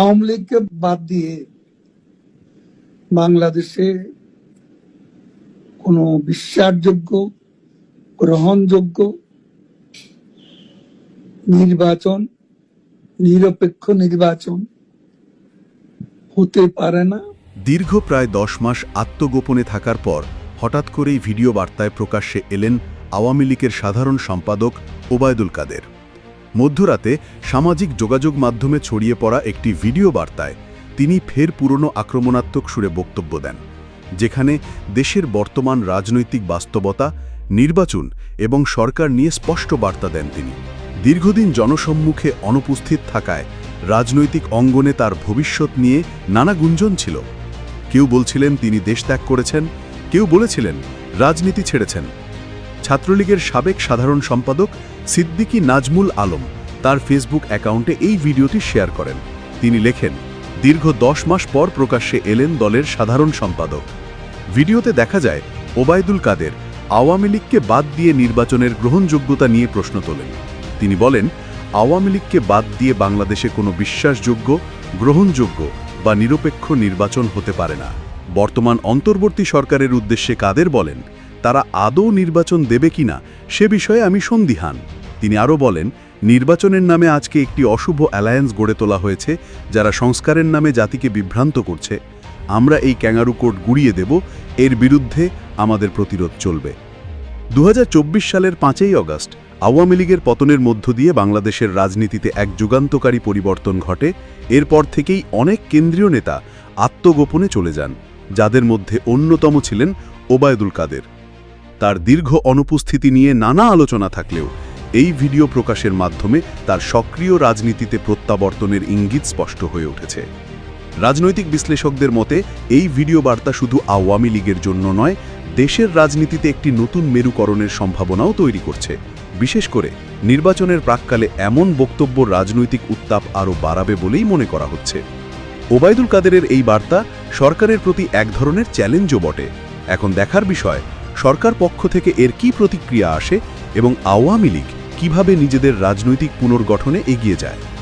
আওয়ামী লীগকে বাদ দিয়ে বাংলাদেশে কোনো বিশ্বাসযোগ্য, গ্রহণযোগ্য নির্বাচন, নিরপেক্ষ নির্বাচন হতে পারে না। দীর্ঘ প্রায় দশ মাস আত্মগোপনে থাকার পর হঠাৎ করেই ভিডিও বার্তায় প্রকাশ্যে এলেন আওয়ামী লীগের সাধারণ সম্পাদক ওবায়দুল কাদের। মধ্যরাতে সামাজিক যোগাযোগ মাধ্যমে ছড়িয়ে পড়া একটি ভিডিও বার্তায় তিনি ফের পুরনো আক্রমণাত্মক সুরে বক্তব্য দেন, যেখানে দেশের বর্তমান রাজনৈতিক বাস্তবতা, নির্বাচন এবং সরকার নিয়ে স্পষ্ট বার্তা দেন তিনি। দীর্ঘদিন জনসম্মুখে অনুপস্থিত থাকায় রাজনৈতিক অঙ্গনে তার ভবিষ্যৎ নিয়ে নানা গুঞ্জন ছিল। কেউ বলছিলেন, তিনি দেশ ত্যাগ করেছেন। কেউ বলেছিলেন, রাজনীতি ছেড়েছেন। ছাত্রলীগের সাবেক সাধারণ সম্পাদক সিদ্দিকী নাজমুল আলম তার ফেসবুক অ্যাকাউন্টে এই ভিডিওটি শেয়ার করেন। তিনি লেখেন, দীর্ঘ দশ মাস পর প্রকাশ্যে এলেন দলের সাধারণ সম্পাদক। ভিডিওতে দেখা যায়, ওবায়দুল কাদের আওয়ামী লীগকে বাদ দিয়ে নির্বাচনের গ্রহণযোগ্যতা নিয়ে প্রশ্ন তোলেন। তিনি বলেন, আওয়ামী লীগকে বাদ দিয়ে বাংলাদেশে কোনো বিশ্বাসযোগ্য, গ্রহণযোগ্য বা নিরপেক্ষ নির্বাচন হতে পারে না। বর্তমান অন্তর্বর্তী সরকারের উদ্দেশ্যে কাদের বলেন তারা আদৌ নির্বাচন দেবে কিনা সে বিষয়ে আমি সন্দিহান। তিনি আরও বলেন, নির্বাচনের নামে আজকে একটি অশুভ অ্যালায়েন্স গড়ে তোলা হয়েছে, যারা সংস্কারের নামে জাতিকে বিভ্রান্ত করছে। আমরা এই ক্যাঙ্গারু কোড গুড়িয়ে দেব, এর বিরুদ্ধে আমাদের প্রতিরোধ চলবে। দু হাজার চব্বিশ সালের পাঁচই অগস্ট, আওয়ামী লীগের পতনের মধ্য দিয়ে বাংলাদেশের রাজনীতিতে এক যুগান্তকারী পরিবর্তন ঘটে। এরপর থেকেই অনেক কেন্দ্রীয় নেতা আত্মগোপনে চলে যান, যাদের মধ্যে অন্যতম ছিলেন ওবায়দুল কাদের। তার দীর্ঘ অনুপস্থিতি নিয়ে নানা আলোচনা থাকলেও, এই ভিডিও প্রকাশের মাধ্যমে তার সক্রিয় রাজনীতিতে প্রত্যাবর্তনের ইঙ্গিত স্পষ্ট হয়ে উঠেছে। রাজনৈতিক বিশ্লেষকদের মতে, এই ভিডিও বার্তা শুধু আওয়ামী লীগের জন্য নয়, দেশের রাজনীতিতে একটি নতুন মেরুকরণের সম্ভাবনাও তৈরি করছে। বিশেষ করে, নির্বাচনের প্রাককালে এমন বক্তব্য রাজনৈতিক উত্তাপ আরও বাড়াবে বলেই মনে করা হচ্ছে। ওবায়দুল কাদেরের এই বার্তা সরকারের প্রতি এক ধরনের চ্যালেঞ্জও বটে। এখন দেখার বিষয় সরকার পক্ষ থেকে এর কি প্রতিক্রিয়া আসে এবং আওয়ামী লীগ কীভাবে নিজেদের রাজনৈতিক পুনর্গঠনে এগিয়ে যায়?